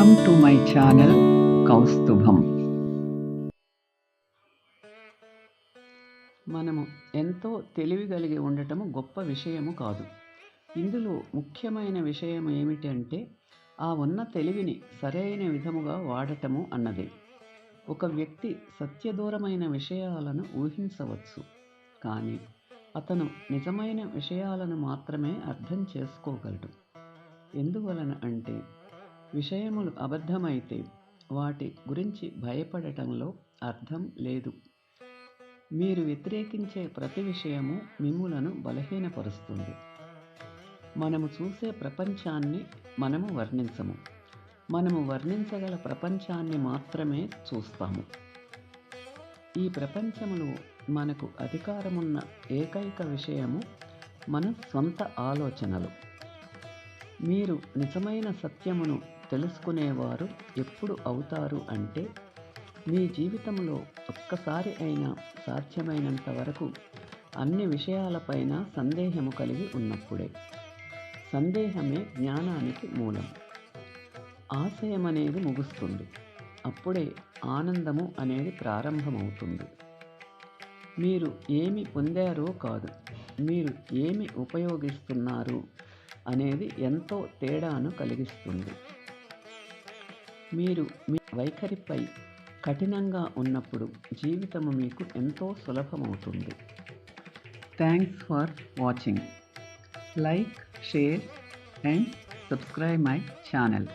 Welcome to my channel Kaustubham. మనము ఎంతో తెలివి కలిగి ఉండటము గొప్ప విషయము కాదు. ఇందులో ముఖ్యమైన విషయం ఏమిటంటే ఆ ఉన్న తెలివిని సరైన విధముగా వాడటము అన్నదే. ఒక వ్యక్తి సత్యదూరమైన విషయాలను ఊహించవచ్చు కానీ అతను నిజమైన విషయాలను మాత్రమే అర్థం చేసుకోగలడు. ఎందువలన అంటే విషయములు అబద్ధమైతే వాటి గురించి భయపడటంలో అర్థం లేదు. మీరు వ్యతిరేకించే ప్రతి విషయము మిమ్ములను బలహీనపరుస్తుంది. మనము చూసే ప్రపంచాన్ని మనము వర్ణించము. మనము వర్ణించగల ప్రపంచాన్ని మాత్రమే చూస్తాము. ఈ ప్రపంచములో మనకు అధికారమున్న ఏకైక విషయము మన స్వంత ఆలోచనలు. మీరు నిజమైన సత్యమును తెలుసుకునేవారు ఎప్పుడు అవుతారు అంటే మీ జీవితంలో ఒక్కసారి అయినా సాధ్యమైనంత వరకు అన్ని విషయాలపైన సందేహము కలిగి ఉన్నప్పుడే. సందేహమే జ్ఞానానికి మూలం. ఆశయం అనేది ముగుస్తుంది. అప్పుడే ఆనందము అనేది ప్రారంభమవుతుంది. మీరు ఏమి పొందారో కాదు. మీరు ఏమి ఉపయోగిస్తున్నారు? అనేది ఎంతో తేడాను కలిగిస్తుంది. మీరు మీ వైఖరిపై కఠినంగా ఉన్నప్పుడు జీవితము మీకు ఎంతో సులభమవుతుంది. Thanks for watching like share and subscribe my channel